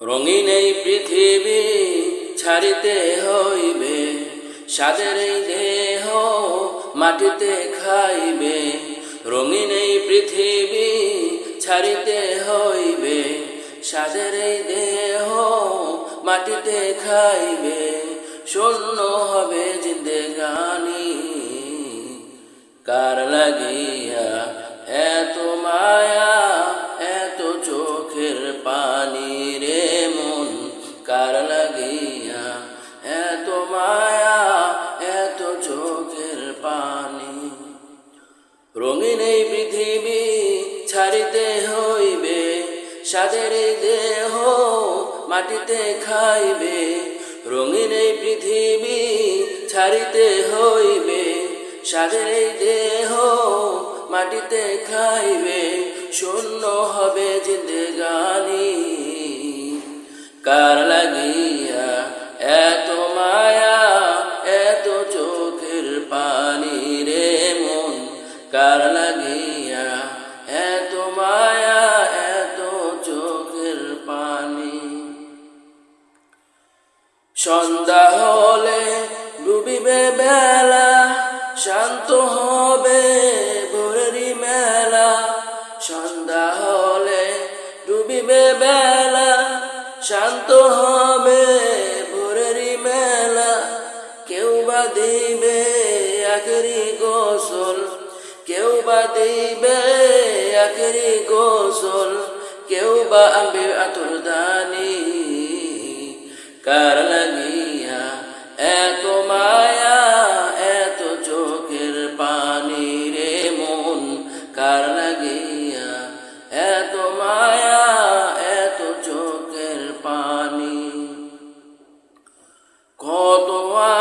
রঙিন এই পৃথিবী ছাড়িতে হইবে সাদের এই দেহ মাটিতে খাইবে। রঙিন এই পৃথিবী ছাড়িতে হইবে সাদের এই দেহ মাটিতে খাইবে। শূন্য হবে জিন্দেগানি, কার লাগিয়া এত মায়া রঙিন এই পৃথিবী ছাড়িতে হইবে সাদের দেহ মাটিতে খাইবে। রঙিন এই পৃথিবী ছাড়িতে হইবে সাদের দেহ মাটিতে খাইবে। শূন্য হবে জিন্দেগানি। কার লাগিয়া এত মায়া সন্ধ্যা হলে ডুবিবে বেলা, শান্ত হবে ভোরেরই মেলা। সন্ধ্যা হলে ডুবিবে বেলা, শান্ত হবে ভোরেরই মেলা। কেউ বা দিবে আখেরি গোসল, কেউ বা দিবে আখেরি গোসল, কেউ বা আনবে আতুর দানি। কার লাগিয়া, এত মায়া, এত চোখের পানি রে মন, কার লাগিয়া? এত মায়া, এত চোখের পানি। কত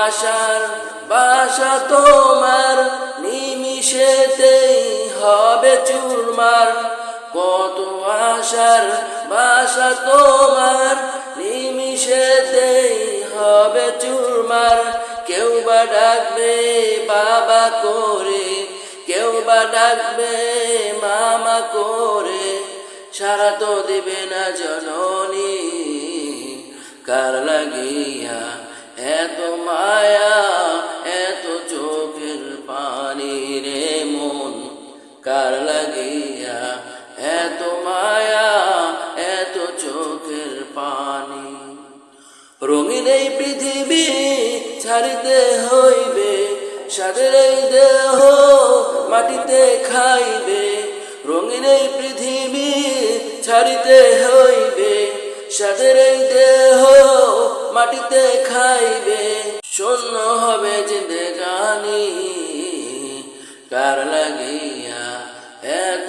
আশার বাসা তোমার নিমিশেতেই হবে চুরমার। কত আশার বাসা তোমার নিমিশেতেই হবে চুরমার। কেউ বা ডাকবে, বাবা করে। কেউ বা ডাকবে, মামা করে। সারা তো দিবে না জননী। কার লাগিয়া এত মায়া, এত চোখের পানি রে মন। কার লাগিয়া এত মায়া রঙিন এই পৃথিবী ছাড়িতে হইবে সাদের দেহ মাটিতে খাইবে। রঙিন এই পৃথিবী ছাড়িতে হইবে সাদের এই দেহ মাটিতে খাইবে। শূন্য হবে জিন্দেগানি, কার লাগিয়া এত